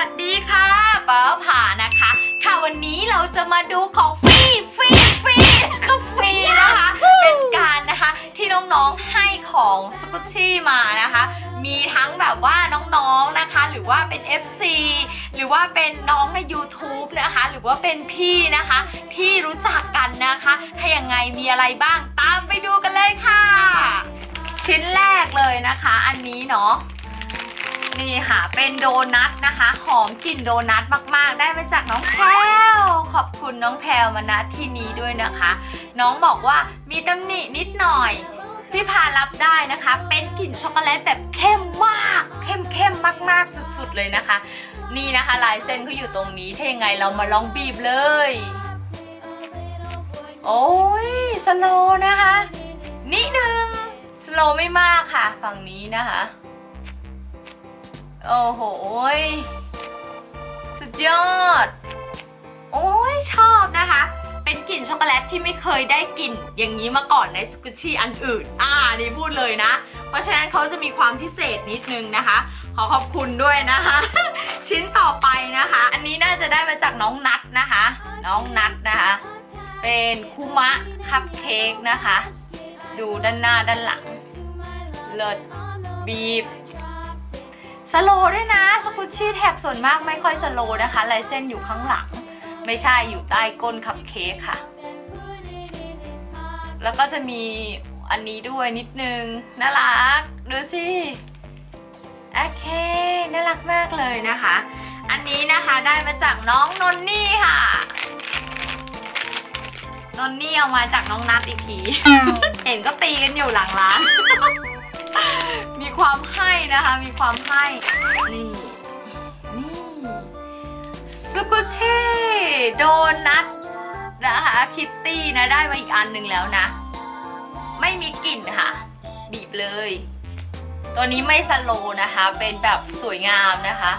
วัสดีค่ะป้าผ่านะคะ ค่ะวันนี้เราจะมาดูของฟรีฟรีฟรีก็ฟรีนะคะ เป็นการนะคะที่น้องๆให้ของสกุชชี่มานะคะ มีทั้งแบบว่าน้องๆนะคะ หรือว่าเป็น FC หรือว่าเป็นน้องใน YouTube นะคะ หรือว่าเป็นพี่นะคะ ที่รู้จักกันนะคะ ถ้ายังไงมีอะไรบ้างตามไปดูกันเลยค่ะ ชิ้นแรกเลยนะคะ อันนี้เนาะ นี่ค่ะ เป็นโดนัทนะคะ หอมกลิ่นโดนัทมาก ๆ ได้มาจากน้องแพรวขอบคุณน้องแพรวมาณที่นี้ด้วยนะคะ น้องบอกว่ามีตำหนินิดหน่อย พี่พารับได้นะคะ เป็นกลิ่นช็อกโกแลตแบบเข้มมาก เข้มเข้มมาก ๆ สุด ๆ เลยนะคะ นี่นะคะลายเส้นเขาอยู่ตรงนี้ถ้ายังไงเรามาลองบีบเลย โอ้ยสโลนะคะนิดนึงสโลไม่มากค่ะ ฝั่งนี้นะคะ โอ้โห สุดยอด โอ้ยชอบนะคะ เป็นกลิ่นช็อกโกแลตที่ไม่เคยได้กลิ่นอย่างนี้มาก่อนในสกุชชี่อันอื่น อ่า นี่พูดเลยนะ เพราะฉะนั้นเขาจะมีความพิเศษนิดนึงนะคะ ขอขอบคุณด้วยนะคะ ชิ้นต่อไปนะคะ อันนี้น่าจะได้มาจากน้องนัทนะคะ น้องนัทนะคะ เป็นคุมะคัพเค้กนะคะ ดูด้านหน้าด้านหลัง เลิศบีบ สโลว์ด้วยนะสกุชชี่แท็กส่วนมากไม่ค่อยสโลว์นะคะลายเส้นอยู่ข้างหลัง ไม่ใช่อยู่ใต้ก้นคัพเค้กค่ะ แล้วก็จะมีอันนี้ด้วยนิดนึง น่ารัก ดูสิโอเค น่ารักมากเลยนะคะ อันนี้นะคะได้มาจากน้องนนนี่ค่ะ นนนี่เอามาจากน้องนัดอีกที เห็นก็ตีกันอยู่หลังร้าน มีความให้นะคะ มีความให้ นี่ นี่สุกุชชี่โดนัทนะคะ คิตตี้นะ ได้มาอีกอันหนึ่งแล้วนะ ไม่มีกลิ่นค่ะ บีบเลย ตัวนี้ไม่สโลว์นะคะ เป็นแบบสวยงามนะคะ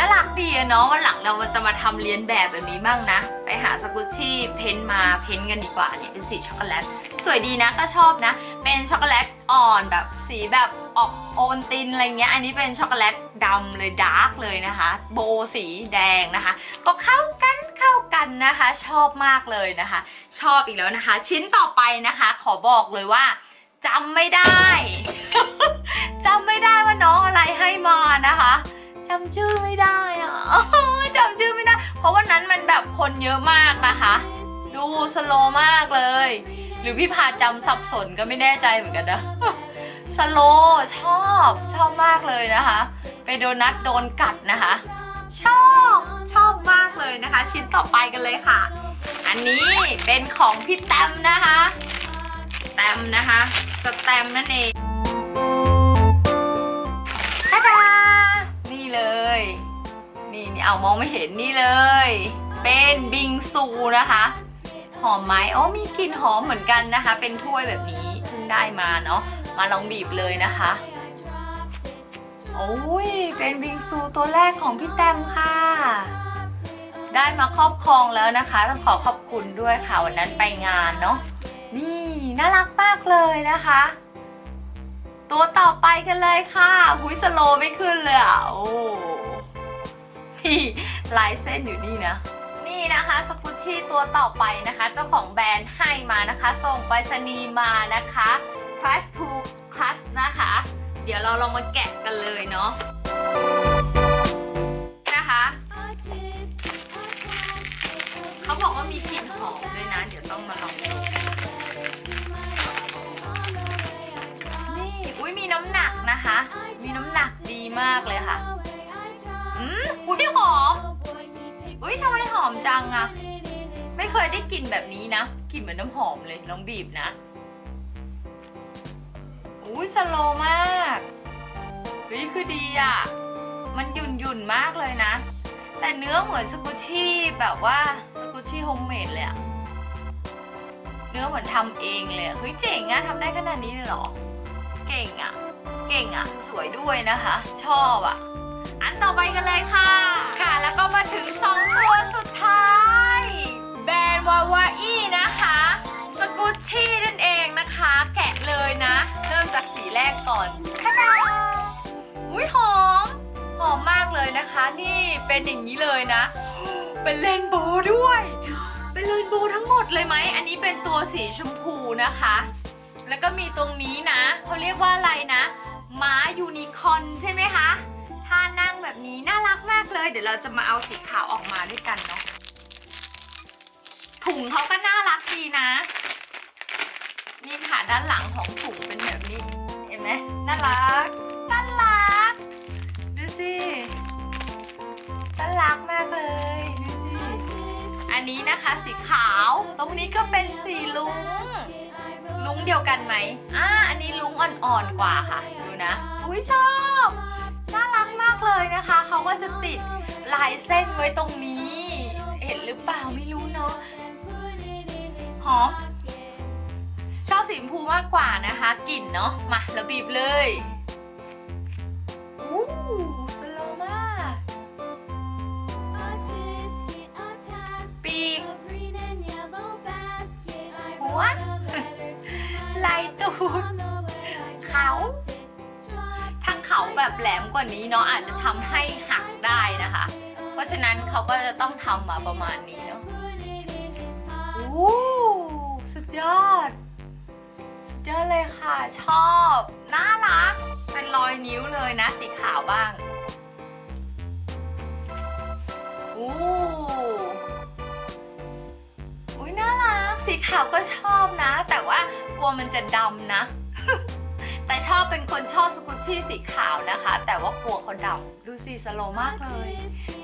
น่ารักดีอะเนาะวันหลังเราจะมาทำเรียนแบบแบบนี้บ้างนะ ไปหาสกุชชี่เพ้นมาเพ้นกันดีกว่าเนี่ยเป็นสีช็อกโกแลตสวยดีนะก็ชอบนะ เป็นช็อกโกแลตอ่อนแบบสีแบบออกโอนตินอะไรเงี้ยอันนี้เป็นช็อกโกแลตดำเลยดาร์กเลยนะคะ โบสีแดงนะคะ ก็เข้ากันเข้ากันนะคะ ชอบมากเลยนะคะ ชอบอีกแล้วนะคะ ชิ้นต่อไปนะคะ ขอบอกเลยว่าจำไม่ได้ คนเยอะมากนะคะ ดูสโลมากเลย หรือพี่พาจำสับสนก็ไม่แน่ใจเหมือนกันนะสโลชอบชอบมากเลยนะคะ ไปโดนัทโดนกัดนะคะ ชอบชอบมากเลยนะคะ ชิ้นต่อไปกันเลยค่ะ อันนี้เป็นของพี่แตมนะคะแตมนะคะสแตมนั่นเองตาดานี่เลย นี่นี่เอามองไม่เห็นนี่เลย เป็นบิงซูนะคะ หอมไหมโอ้มีกลิ่นหอมเหมือนกันนะคะ เป็นถ้วยแบบนี้เพิ่งได้มาเนาะมาลองบีบเลยนะคะโอ้ยเป็นบิงซูตัวแรกของพี่แตมค่ะ ได้มาครอบครองแล้วนะคะต้องขอขอบคุณด้วยค่ะวันนั้นไปงานเนาะนี่น่ารักมากเลยนะคะ ตัวต่อไปกันเลยค่ะหุยสโลไม่ขึ้นเลยอะโอ้ที่ลายเส้นอยู่นี่นะ นี่นะคะสกุชชี่ตัวต่อไปนะคะ เจ้าของแบรนด์ให้มานะคะ ส่งไปรษณีย์มานะคะ Price to Cut นะคะ เดี๋ยวเราลองมาแกะกันเลยเนาะนะคะเขาบอกว่ามีกลิ่นหอมด้วยนะ เดี๋ยวต้องมาลองดูนี่อุ้ยมีน้ำหนักนะคะ มีน้ำหนักดีมากเลยค่ะ อืมอุ้ยหอม อุ้ยทำไมหอมจังอะไม่เคยได้กลิ่นแบบนี้นะกลิ่นเหมือนน้ำหอมเลยลองบีบนะอุ้ยสโลมากเฮ้ยคือดีอะมันหยุ่นหยุ่นมากเลยนะ แต่เนื้อเหมือนสกุชชี่แบบว่าสกุชชี่โฮมเมดเลยอะเนื้อเหมือนทำเองเลยเฮ้ยเจ๋งอะทำได้ขนาดนี้เลยเหรอ เก่งอะเก่งอะสวยด้วยนะคะ ชอบอะ อันต่อไปกันเลยค่ะ ค่ะ แล้วก็มาถึง 2 ตัวสุดท้าย แบรนด์วาวาอี้นะคะ สกุชชี่นั่นเองนะคะ แกะเลยนะ เริ่มจากสีแรกก่อนคะดาอุ้ยหอม หอมมากเลยนะคะ นี่เป็นอย่างนี้เลยนะ เป็นเรนโบว์ด้วย เป็นเรนโบว์ทั้งหมดเลยไหม อันนี้เป็นตัวสีชมพูนะคะ แล้วก็มีตรงนี้นะ เขาเรียกว่าอะไร เลยเดี๋ยวเราจะมาเอาสีขาวออกมาด้วยกันเนาะถุงเขาก็น่ารักดีนะ นี่ค่ะด้านหลังของถุงเป็นแบบนี้ เห็นไหมน่ารักน่ารักดูสิน่ารักมากเลยดูสิอันนี้นะคะสีขาว ตรงนี้ก็เป็นสีลุงลุงเดียวกันไหมอ่าอันนี้ลุงอ่อนๆกว่าค่ะ ดูนะ อุ้ยชอบ เลยนะคะ เขาก็จะติดลายเส้นไว้ตรงนี้ เห็นหรือเปล่าไม่รู้เนาะหอมชอบสีชมพูมากกว่านะคะกลิ่นเนาะมาแล้วบีบเลยอู้สโลว์มากปีกหัวไหลตูด แบบแหลมกว่านี้เนาะอาจจะทำให้หักได้นะคะ เพราะฉะนั้นเขาก็จะต้องทำมาประมาณนี้เนาะโอ้สุดยอด สุดยอดเลยค่ะ ชอบ น่ารัก เป็นรอยนิ้วเลยนะ สีขาวบ้างโอ้อุ้ยน่ารัก สีขาวก็ชอบนะ แต่ว่ากลัวมันจะดำนะ แต่ชอบเป็นคนชอบสกุชชี่สีขาวนะคะ แต่ว่ากลัวเขาดำดูสิสโลมากเลย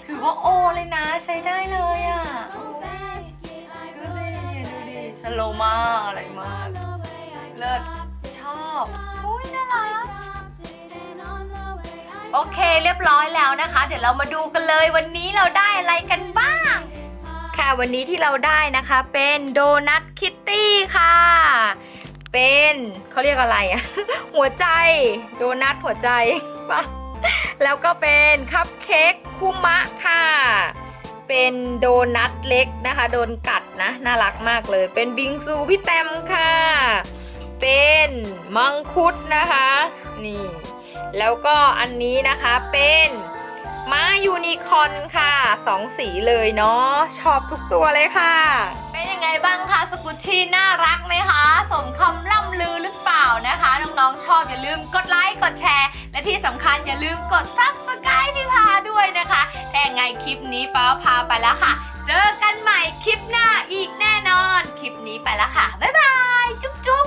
ถือว่าโอเลยนะใช้ได้เลยอะ่ะโอ้ยดูสิดูดิสโลมากอะไรมาก เลิศชอบอุ้ยน่ารักโอเคเรียบร้อยแล้วนะคะ เดี๋ยวเรามาดูกันเลยวันนี้เราได้อะไรกันบ้าง ค่ะวันนี้ที่เราได้นะคะเป็นโดนัทคิตตี้ค่ะ เป็นเขาเรียกอะไรอะหัวใจโดนัทหัวใจปะแล้วก็เป็นคัพเค้กคุมะค่ะ เป็นโดนัทเล็กนะคะ โดนกัดนะ น่ารักมากเลย เป็นบิงซูพี่แตมค่ะ เป็นมังคุดนะคะ นี่ แล้วก็อันนี้นะคะเป็นม้ายูนิคอนค่ะสองสีเลยเนาะชอบทุกตัวเลยค่ะ ไงบ้างคะสกุชชี่น่ารักไหมคะ สมคำล่ำลือหรือเปล่านะคะ น้องๆชอบอย่าลืมกดไลค์กดแชร์ และที่สำคัญอย่าลืมกด subscribe พี่พาด้วยนะคะแต่ยังไงคลิปนี้ป้าพาไปแล้วค่ะ เจอกันใหม่คลิปหน้าอีกแน่นอน คลิปนี้ไปแล้วค่ะ บ๊ายบาย จุ๊บจุ๊บ